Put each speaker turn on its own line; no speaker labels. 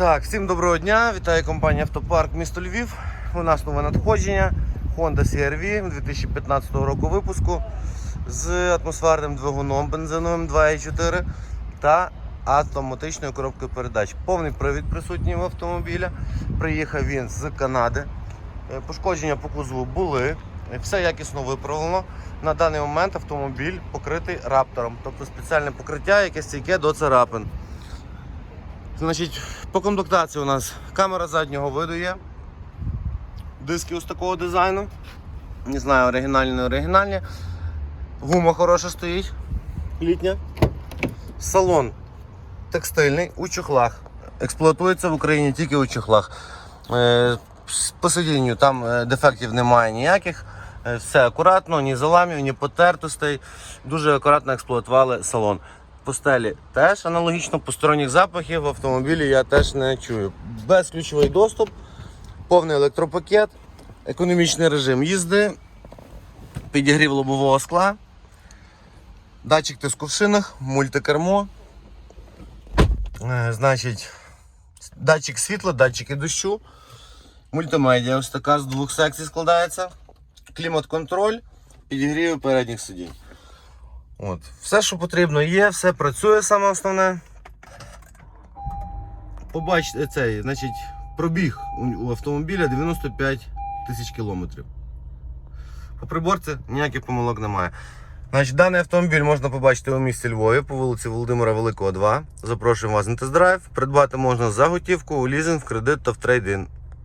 Так, всім доброго дня. Вітаю компанія Автопарк місто Львів. У нас нове надходження Honda CR-V 2015 року випуску з атмосферним двигуном бензиновим 2.4 та автоматичною коробкою передач. Повний привід присутній в автомобіля. Приїхав він з Канади. Е, Пошкодження по кузову були. Все якісно виправлено. На даний момент автомобіль покритий раптором, тобто спеціальне покриття, яке стійке до царапин. Значить, по комплектації у нас камера заднього виду є. Диски ось такого дизайну. Не знаю, оригінальні, не оригінальні. Гума хороша стоїть. Літня. Салон текстильний у чохлах. Експлуатується в Україні тільки у чохлах. Е, По сидінню там е, дефектів немає ніяких. Е, Все акуратно, ні заламів, ні потертостей. Дуже акуратно експлуатували салон. По стелі теж аналогічно, посторонніх запахів в автомобілі я теж не чую. Безключовий доступ, повний електропакет, економічний режим їзди, підігрів лобового скла, датчик тиску в шинах, мультикермо. Е, Значить, датчик світла, датчики дощу, мультимедіа ось така з двох секцій складається, клімат-контроль, підігрів передніх сидінь. От. Все, що потрібно, є, все працює саме основне. Побачите цей, значить, пробіг у, автомобіля 95 тисяч кілометрів. По приборці ніяких помилок немає. Значить, даний автомобіль можна побачити у місті Львові по вулиці Володимира Великого, 2. Запрошуємо вас на тест-драйв. Придбати можна за готівку, у лізинг, в кредит та в трейдин.